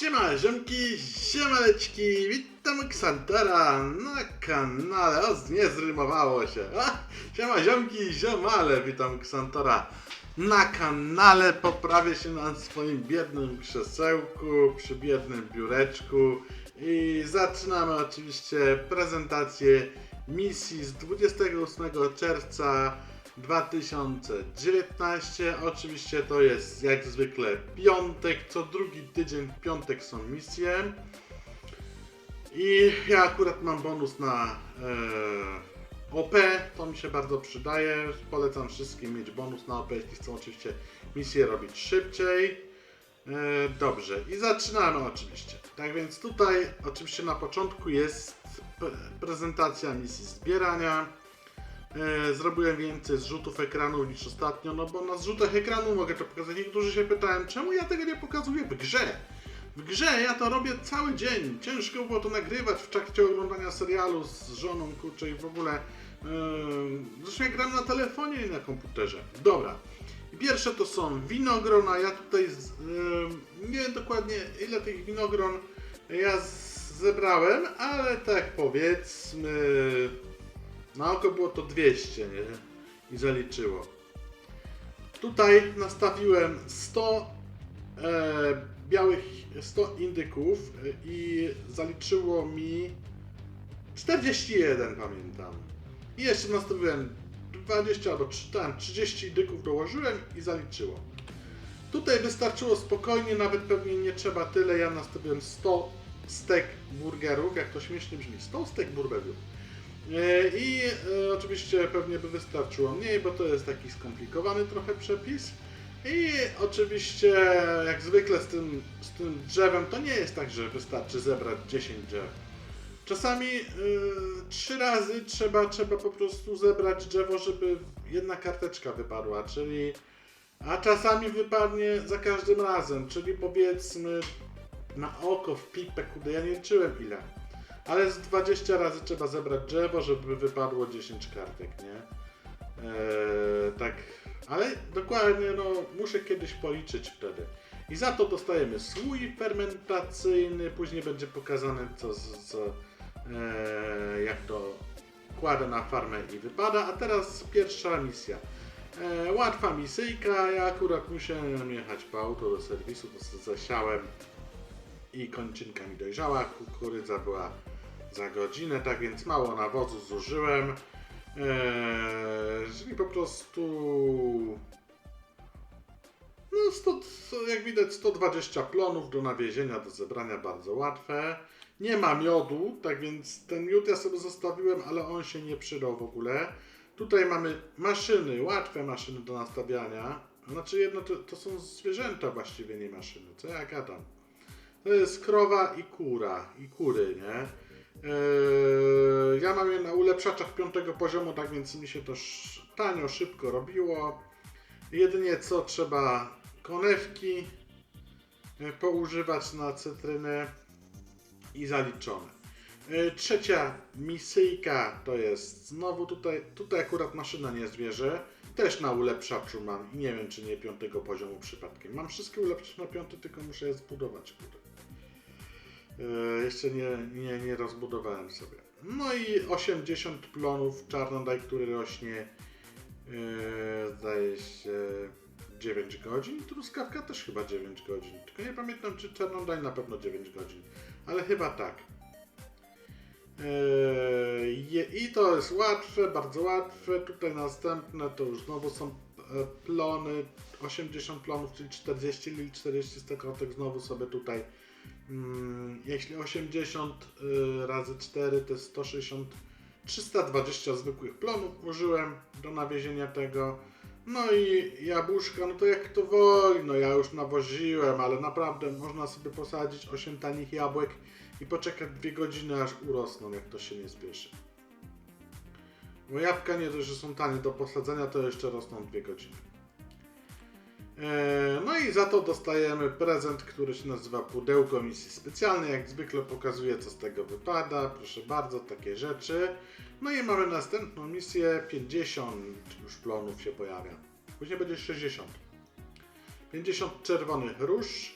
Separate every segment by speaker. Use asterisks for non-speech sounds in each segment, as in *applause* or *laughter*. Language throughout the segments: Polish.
Speaker 1: Siema ziomki, siemaleczki, witam Ksantara na kanale, o nie zrymowało się, A, siema ziomki, ziomale, witam Ksantara na kanale, poprawię się na swoim biednym krzesełku, przy biednym biureczku. I zaczynamy oczywiście prezentację misji z 28 czerwca 2019. Oczywiście to jest jak zwykle piątek, co drugi tydzień w piątek są misje. I ja akurat mam bonus na e, OP, to mi się bardzo przydaje. Polecam wszystkim mieć bonus na OP, jeśli chcą oczywiście misję robić szybciej. E, dobrze, i zaczynamy oczywiście. Tak więc tutaj oczywiście na początku jest pre- prezentacja misji zbierania. E, zrobiłem więcej zrzutów ekranu niż ostatnio, no bo na zrzutach ekranu mogę to pokazać. Niektórzy się pytają, czemu ja tego nie pokazuję w grze? W grze ja to robię cały dzień. Ciężko było to nagrywać w trakcie oglądania serialu z żoną, kurczę i w ogóle. Yy, zresztą ja gram na telefonie i na komputerze. Dobra. Pierwsze to są winogrona. Ja tutaj z, yy, nie wiem dokładnie ile tych winogron ja zebrałem, ale tak powiedzmy. Na oko było to 200, nie? I zaliczyło. Tutaj nastawiłem 100 e, białych, 100 indyków e, i zaliczyło mi 41, pamiętam. I jeszcze nastawiłem 20 albo 3, tam 30 indyków dołożyłem i zaliczyło. Tutaj wystarczyło spokojnie, nawet pewnie nie trzeba tyle. Ja nastawiłem 100 stek burgerów, jak to śmiesznie brzmi, 100 stek burgerów. E, I e, oczywiście pewnie by wystarczyło mniej, bo to jest taki skomplikowany trochę przepis. I oczywiście, jak zwykle z tym, z tym drzewem, to nie jest tak, że wystarczy zebrać 10 drzew. Czasami y, trzy razy trzeba, trzeba po prostu zebrać drzewo, żeby jedna karteczka wypadła, czyli a czasami wypadnie za każdym razem, czyli powiedzmy na oko w pipę, kudy ja nie liczyłem ile. Ale z 20 razy trzeba zebrać drzewo, żeby wypadło 10 kartek, nie? Eee, tak, ale dokładnie, no muszę kiedyś policzyć wtedy. I za to dostajemy słój fermentacyjny, później będzie pokazane co, co eee, jak to kładę na farmę i wypada. A teraz pierwsza misja. Eee, łatwa misyjka, ja akurat musiałem jechać po auto do serwisu, to zasiałem i kończynka mi dojrzała, kukurydza była za godzinę, tak więc mało nawozu zużyłem. Eee, czyli po prostu. No, 100, jak widać, 120 plonów do nawiezienia, do zebrania bardzo łatwe. Nie ma miodu, tak więc ten miód ja sobie zostawiłem, ale on się nie przydał w ogóle. Tutaj mamy maszyny, łatwe maszyny do nastawiania. Znaczy, jedno to, to są zwierzęta właściwie, nie maszyny. Co ja gadam? To jest krowa i kura, i kury, nie? Eee, ja mam je na ulepszaczach piątego poziomu, tak więc mi się to tanio, szybko robiło. Jedynie co trzeba konewki e, poużywać na cytrynę i zaliczone. E, Trzecia misyjka to jest znowu tutaj, tutaj akurat maszyna nie zwierzę. Też na ulepszaczu mam i nie wiem czy nie piątego poziomu przypadkiem. Mam wszystkie ulepszacze na piąty, tylko muszę je zbudować. Kurde. E, jeszcze nie, nie, nie rozbudowałem sobie. No i 80 plonów czarnodaj, który rośnie e, zdaje się 9 godzin. Truskawka też chyba 9 godzin. Tylko nie pamiętam czy czarnodaj na pewno 9 godzin. Ale chyba tak. E, I to jest łatwe, bardzo łatwe. Tutaj następne to już znowu są plony. 80 plonów, czyli 40 lil, 40 stekotek. Znowu sobie tutaj jeśli 80 y, razy 4 to jest 160, 320 zwykłych plonów użyłem do nawiezienia tego. No i jabłuszka, no to jak to woli, no ja już nawoziłem, ale naprawdę można sobie posadzić 8 tanich jabłek i poczekać 2 godziny aż urosną, jak to się nie spieszy. Bo jabłka nie dość, że są tanie do posadzenia, to jeszcze rosną 2 godziny. Eee, No i za to dostajemy prezent, który się nazywa pudełko misji specjalnej. Jak zwykle pokazuje, co z tego wypada. Proszę bardzo, takie rzeczy. No i mamy następną misję. 50 już plonów się pojawia. Później będzie 60. 50 czerwonych róż.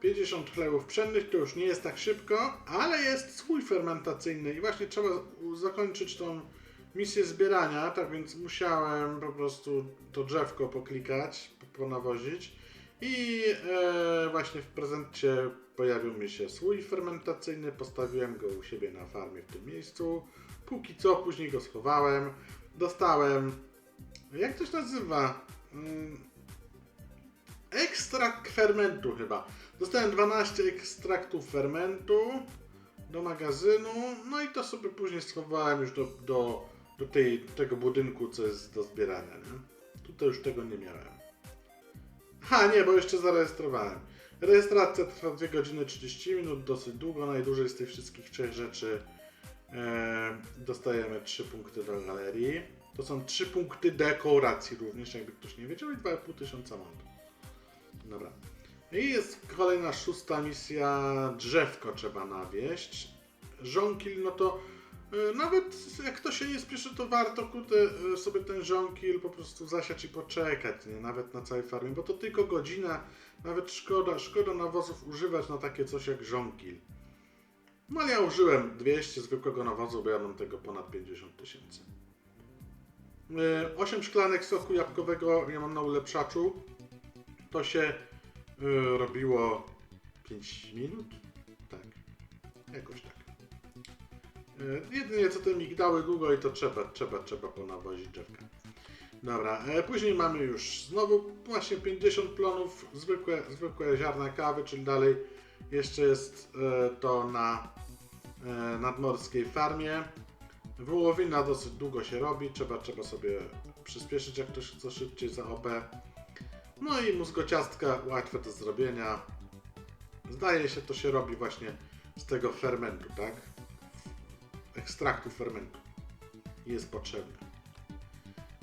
Speaker 1: 50 chlewów pszennych to już nie jest tak szybko, ale jest swój fermentacyjny i właśnie trzeba zakończyć tą misję zbierania, tak więc musiałem po prostu to drzewko poklikać, po- ponawozić i e, właśnie w prezencie pojawił mi się słój fermentacyjny, postawiłem go u siebie na farmie w tym miejscu, póki co, później go schowałem, dostałem, jak to się nazywa? Mm, Ekstrakt fermentu chyba. Dostałem 12 ekstraktów fermentu do magazynu, no i to sobie później schowałem już do, do, do tej, tego budynku, co jest do zbierania. Nie? Tutaj już tego nie miałem. Ha, nie, bo jeszcze zarejestrowałem. Rejestracja trwa 2 godziny 30 minut, dosyć długo. Najdłużej z tych wszystkich trzech rzeczy e, dostajemy 3 punkty do galerii. To są 3 punkty dekoracji również, jakby ktoś nie wiedział, i 2,5 tysiąca mont. Dobra. I jest kolejna szósta misja. Drzewko trzeba nawieść. Żonkil, no to nawet jak to się nie spieszy, to warto kurde, y, sobie ten żonkil po prostu zasiać i poczekać, nie? Nawet na całej farmie, bo to tylko godzina, nawet szkoda, szkoda nawozów używać na takie coś jak żonkil. No ale ja użyłem 200 zwykłego nawozu, bo ja mam tego ponad 50 tysięcy. 8 szklanek soku jabłkowego ja mam na ulepszaczu. To się robiło 5 minut? Tak. Jakoś tak. Y, jedynie co te migdały długo i to trzeba, trzeba, trzeba ponawozić drzewka. Dobra, e, później mamy już znowu właśnie 50 plonów, zwykłe, zwykłe ziarna kawy, czyli dalej jeszcze jest e, to na e, nadmorskiej farmie. Wołowina dosyć długo się robi, trzeba, trzeba sobie przyspieszyć jak to się co szybciej za OP. No i mózgociastka łatwe do zrobienia. Zdaje się to się robi właśnie z tego fermentu, tak? Ekstraktu fermentu. Jest potrzebny.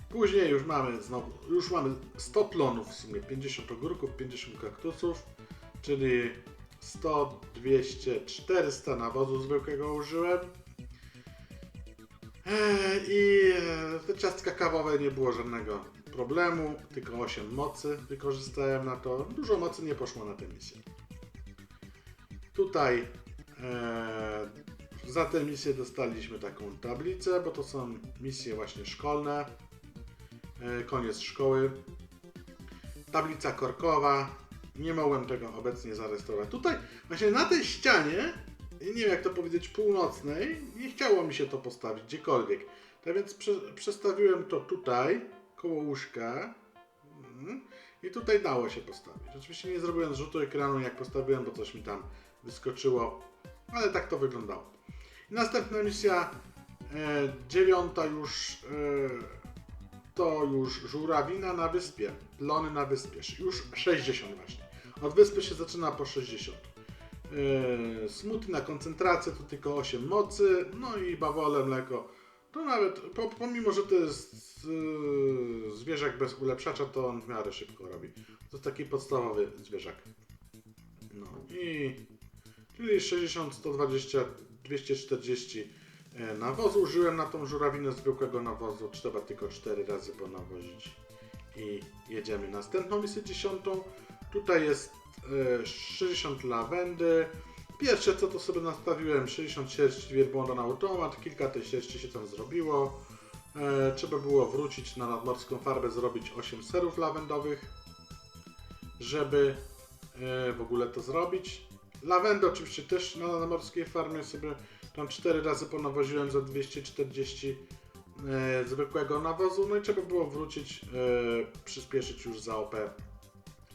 Speaker 1: Później już mamy znowu, już mamy 100 plonów w sumie, 50 ogórków, 50 kaktusów, czyli 100, 200, 400 nawozu zwykłego użyłem. Eee, I e, te ciastka kawowe nie było żadnego problemu, tylko 8 mocy wykorzystałem na to. Dużo mocy nie poszło na tę misję. Tutaj e, za tę misję dostaliśmy taką tablicę, bo to są misje właśnie szkolne. E, koniec szkoły. Tablica korkowa. Nie mogłem tego obecnie zarejestrować. Tutaj, właśnie na tej ścianie, nie wiem jak to powiedzieć, północnej, nie chciało mi się to postawić gdziekolwiek. Tak więc prze, przestawiłem to tutaj, koło łóżka. Mhm. I tutaj dało się postawić. Oczywiście nie zrobiłem zrzutu ekranu jak postawiłem, bo coś mi tam wyskoczyło, ale tak to wyglądało. Następna misja, e, dziewiąta już, e, to już żurawina na wyspie, plony na wyspie, już 60 właśnie. Od wyspy się zaczyna po 60. Yy, smutna koncentracja, to tylko 8 mocy, no i bawole mleko. To nawet, po, pomimo że to jest yy, zwierzak bez ulepszacza, to on w miarę szybko robi. To jest taki podstawowy zwierzak. No i czyli 60, 120, 240 e, nawozu. Użyłem na tą żurawinę zwykłego nawozu. Trzeba tylko 4 razy ponawozić. I jedziemy następną misję dziesiątą. Tutaj jest e, 60 lawendy. Pierwsze co to sobie nastawiłem 60 sierści wielbłąda na automat. Kilka tej sierści się tam zrobiło. E, trzeba było wrócić na nadmorską farbę, zrobić 8 serów lawendowych, żeby e, w ogóle to zrobić. Lawendę oczywiście też na nadmorskiej farmie sobie tam 4 razy ponawoziłem za 240 e, zwykłego nawozu. No i trzeba było wrócić, e, przyspieszyć już za OP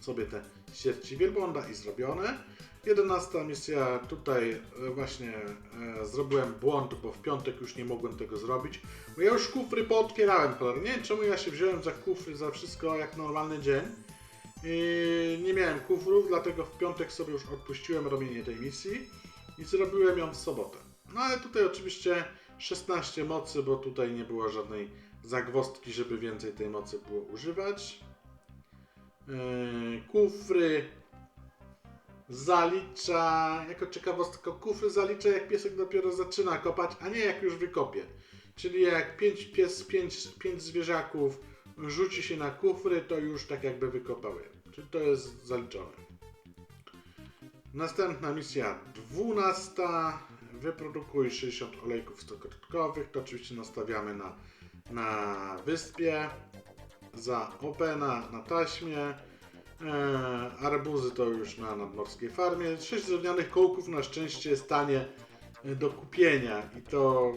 Speaker 1: sobie te sierści wielbłąda i zrobione. 11 misja, tutaj e, właśnie e, zrobiłem błąd, bo w piątek już nie mogłem tego zrobić. Bo ja już kufry pootwierałem. Nie czemu ja się wziąłem za kufry, za wszystko jak normalny dzień. I nie miałem kufrów, dlatego w piątek sobie już odpuściłem robienie tej misji i zrobiłem ją w sobotę. No ale tutaj oczywiście 16 mocy, bo tutaj nie było żadnej zagwozdki, żeby więcej tej mocy było używać. Yy, kufry zalicza, jako ciekawostka, kufry zalicza jak piesek dopiero zaczyna kopać, a nie jak już wykopie. Czyli jak pięć pies, pięć, pięć zwierzaków rzuci się na kufry, to już tak jakby wykopały. Czyli to jest zaliczone. Następna misja 12. Wyprodukuj 60 olejków stokrotkowych. To oczywiście nastawiamy na, na wyspie. Za OP na, taśmie. E, arbuzy to już na nadmorskiej farmie. 6 drewnianych kołków na szczęście jest tanie e, do kupienia i to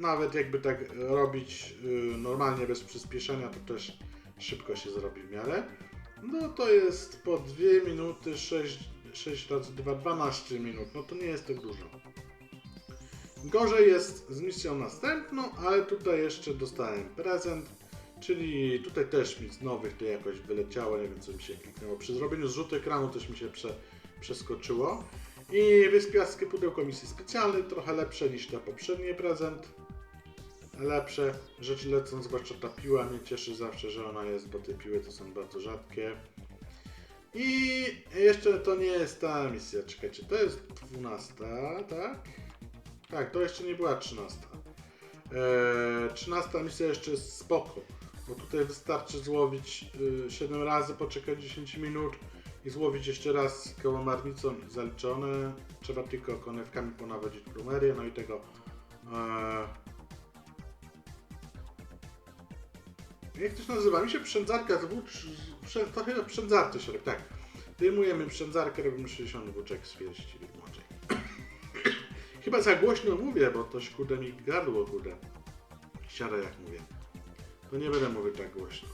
Speaker 1: nawet jakby tak robić y, normalnie bez przyspieszenia, to też szybko się zrobi w miarę. No to jest po 2 minuty 6, 6 razy 2, 12 minut. No to nie jest tak dużo. Gorzej jest z misją następną, ale tutaj jeszcze dostałem prezent. Czyli tutaj też mi z nowych to jakoś wyleciało, nie wiem co mi się kliknęło. Przy zrobieniu zrzutu ekranu też mi się prze, przeskoczyło. I wyspiarskie pudełko misji specjalnej, trochę lepsze niż ten poprzedni prezent. Lepsze rzeczy lecą, zwłaszcza ta piła mnie cieszy zawsze, że ona jest, bo te piły to są bardzo rzadkie. I jeszcze to nie jest ta misja, czekajcie, to jest 12, tak? Tak, to jeszcze nie była 13. Eee, 13 misja jeszcze jest spoko, bo tutaj wystarczy złowić y, 7 razy, poczekać 10 minut i złowić jeszcze raz kałamarnicą i zaliczone. Trzeba tylko konewkami ponawodzić plumerię, no i tego eee, Jak to się nazywa? Mi się przędzarka zwłócz... Prze, to chyba przędzarty się robi, tak. Wyjmujemy przędzarkę, robimy 60 włóczek z pierści włączek. *coughs* chyba za głośno mówię, bo to kurde mi gardło kurde. Siara jak mówię. To nie będę mówił tak głośno.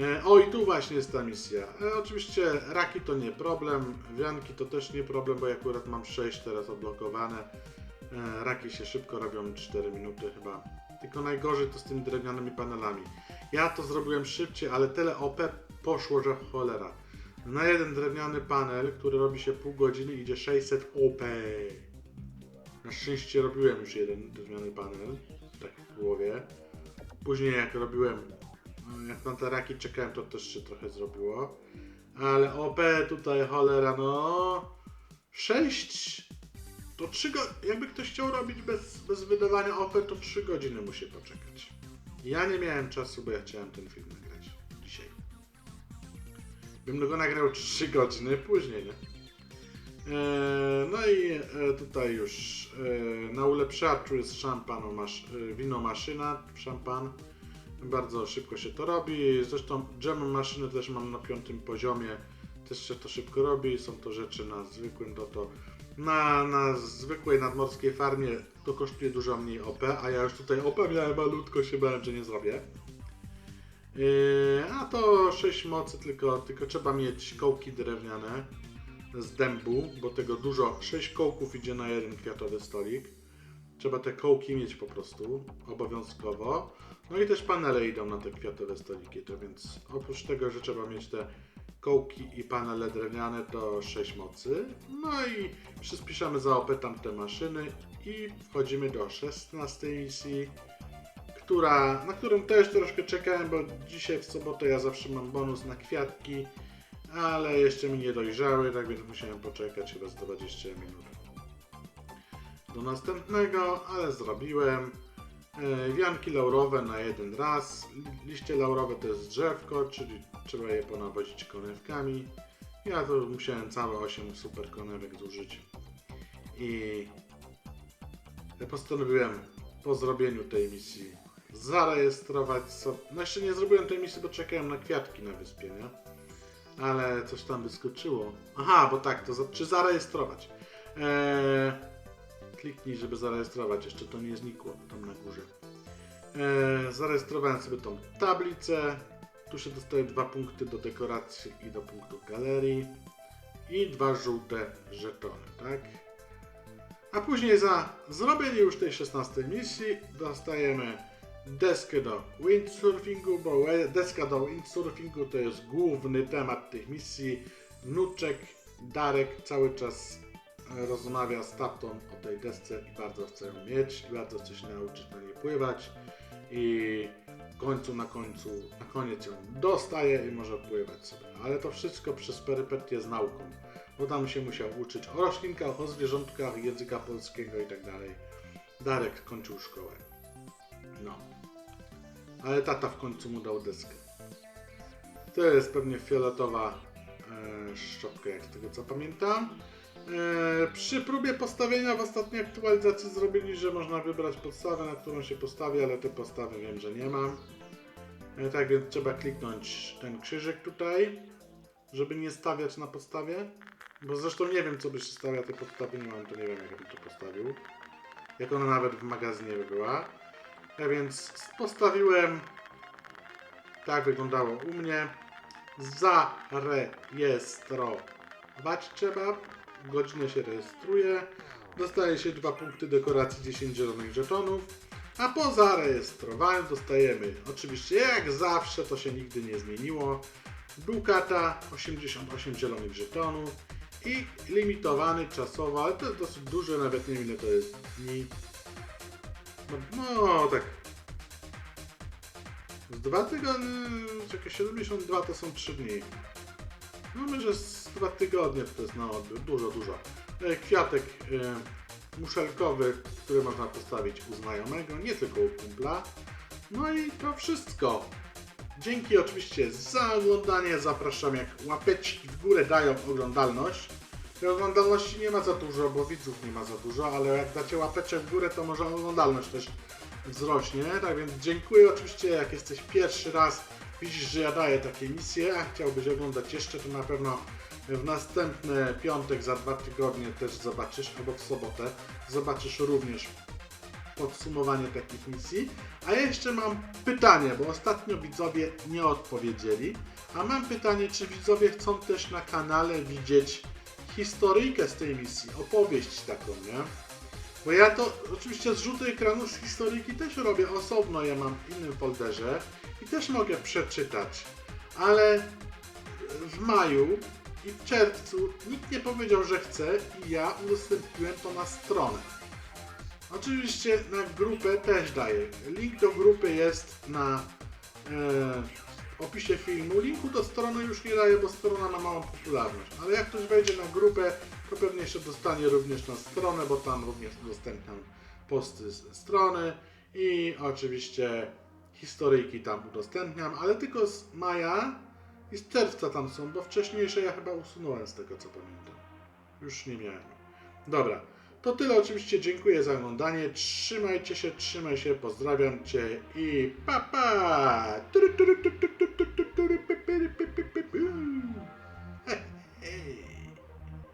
Speaker 1: E, o i tu właśnie jest ta misja. E, oczywiście raki to nie problem, wianki to też nie problem, bo ja akurat mam 6 teraz odblokowane. E, raki się szybko robią 4 minuty chyba. Tylko najgorzej to z tymi drewnianymi panelami. Ja to zrobiłem szybciej, ale tyle OP poszło, że cholera. Na jeden drewniany panel, który robi się pół godziny, idzie 600 OP. Na szczęście robiłem już jeden drewniany panel, tak w głowie. Później jak robiłem, jak na te raki czekałem, to też się trochę zrobiło. Ale OP tutaj cholera, no... 6 to 3 go... jakby ktoś chciał robić bez, bez wydawania ofert, to 3 godziny musi poczekać. Ja nie miałem czasu, bo ja chciałem ten film nagrać dzisiaj. Bym go nagrał 3 godziny później, nie? Eee, no i e, tutaj już e, na ulepszaczu jest szampanu, masz, e, wino maszyna, szampan. Bardzo szybko się to robi. Zresztą dżem maszyny też mam na piątym poziomie. Też się to szybko robi. Są to rzeczy na zwykłym to to na, na zwykłej nadmorskiej farmie to kosztuje dużo mniej OP, a ja już tutaj OP miałem malutko, się bałem, że nie zrobię. Yy, a to 6 mocy, tylko, tylko trzeba mieć kołki drewniane z dębu, bo tego dużo, 6 kołków idzie na jeden kwiatowy stolik. Trzeba te kołki mieć po prostu, obowiązkowo. No i też panele idą na te kwiatowe stoliki, to więc oprócz tego, że trzeba mieć te kołki i panele drewniane to 6 mocy. No i przyspieszamy za OP tamte maszyny i wchodzimy do 16 misji, która, na którą też troszkę czekałem, bo dzisiaj w sobotę ja zawsze mam bonus na kwiatki, ale jeszcze mi nie dojrzały, tak więc musiałem poczekać chyba z 20 minut do następnego, ale zrobiłem. E, Wianki laurowe na jeden raz. Liście laurowe to jest drzewko, czyli trzeba je ponawozić konewkami. Ja to musiałem całe 8 super konewek zużyć. I postanowiłem po zrobieniu tej misji zarejestrować sobie. No jeszcze nie zrobiłem tej misji, bo czekałem na kwiatki na wyspie, nie? Ale coś tam wyskoczyło. Aha, bo tak, to za, czy zarejestrować. Eee, kliknij, żeby zarejestrować. Jeszcze to nie znikło tam na górze. Eee, zarejestrowałem sobie tą tablicę. Tu się dostaje dwa punkty do dekoracji i do punktu galerii. I dwa żółte żetony, tak? A później za zrobienie już tej 16 misji dostajemy deskę do windsurfingu, bo we- deska do windsurfingu to jest główny temat tych misji. Wnuczek Darek cały czas e, rozmawia z tatą o tej desce i bardzo chce ją mieć, bardzo chce się nauczyć na niej pływać i w końcu na końcu, na koniec ją dostaje i może pływać sobie. Ale to wszystko przez perypetie z nauką, bo tam się musiał uczyć o roślinkach, o zwierzątkach, języka polskiego i tak dalej. Darek kończył szkołę. No. Ale tata w końcu mu dał deskę. To jest pewnie fioletowa e, szczotkę, jak z tego co pamiętam. E, przy próbie postawienia w ostatniej aktualizacji zrobili, że można wybrać podstawę, na którą się postawi, ale te podstawy wiem, że nie mam. E, tak więc trzeba kliknąć ten krzyżyk tutaj, żeby nie stawiać na podstawie. Bo zresztą nie wiem, co by się stawia tej podstawy, nie mam, to nie wiem, jak bym to postawił. Jak ona nawet w magazynie by była. Ja więc postawiłem. Tak wyglądało u mnie. Zarejestrować trzeba. Godzinę się rejestruje. Dostaje się dwa punkty dekoracji 10 zielonych żetonów. A po zarejestrowaniu dostajemy, oczywiście jak zawsze, to się nigdy nie zmieniło, Dukata 88 zielonych żetonów i limitowany czasowo, ale to jest dosyć duże, nawet nie wiem to jest dni. No, no tak. Z dwa tygodnie, czekaj, 72 to są 3 dni. No że dwa tygodnie to jest na odbiór, dużo, dużo. E, Kwiatek e, muszelkowy, który można postawić u znajomego, nie tylko u kumpla. No i to wszystko. Dzięki oczywiście za oglądanie. Zapraszam, jak łapeczki w górę dają oglądalność. Tej oglądalności nie ma za dużo, bo widzów nie ma za dużo, ale jak dacie łapeczek w górę, to może oglądalność też wzrośnie. Tak więc dziękuję oczywiście, jak jesteś pierwszy raz, widzisz, że ja daję takie misje, a chciałbyś oglądać jeszcze, to na pewno w następny piątek za dwa tygodnie też zobaczysz, albo w sobotę zobaczysz również podsumowanie takich misji. A jeszcze mam pytanie, bo ostatnio widzowie nie odpowiedzieli. A mam pytanie, czy widzowie chcą też na kanale widzieć historyjkę z tej misji, opowieść taką, nie? Bo ja to oczywiście zrzuty ekranu z historyjki też robię osobno, ja mam w innym folderze i też mogę przeczytać. Ale w maju i w czerwcu nikt nie powiedział, że chce i ja udostępniłem to na stronę. Oczywiście na grupę też daję. Link do grupy jest na e, opisie filmu. Linku do strony już nie daję, bo strona ma małą popularność. Ale jak ktoś wejdzie na grupę, to pewnie jeszcze dostanie również na stronę, bo tam również udostępniam posty z strony i oczywiście historyjki tam udostępniam, ale tylko z maja i z czerwca tam są, bo wcześniejsze ja chyba usunąłem z tego co pamiętam. Już nie miałem. Dobra, to tyle oczywiście. Dziękuję za oglądanie. Trzymajcie się, trzymaj się, pozdrawiam Cię i pa pa!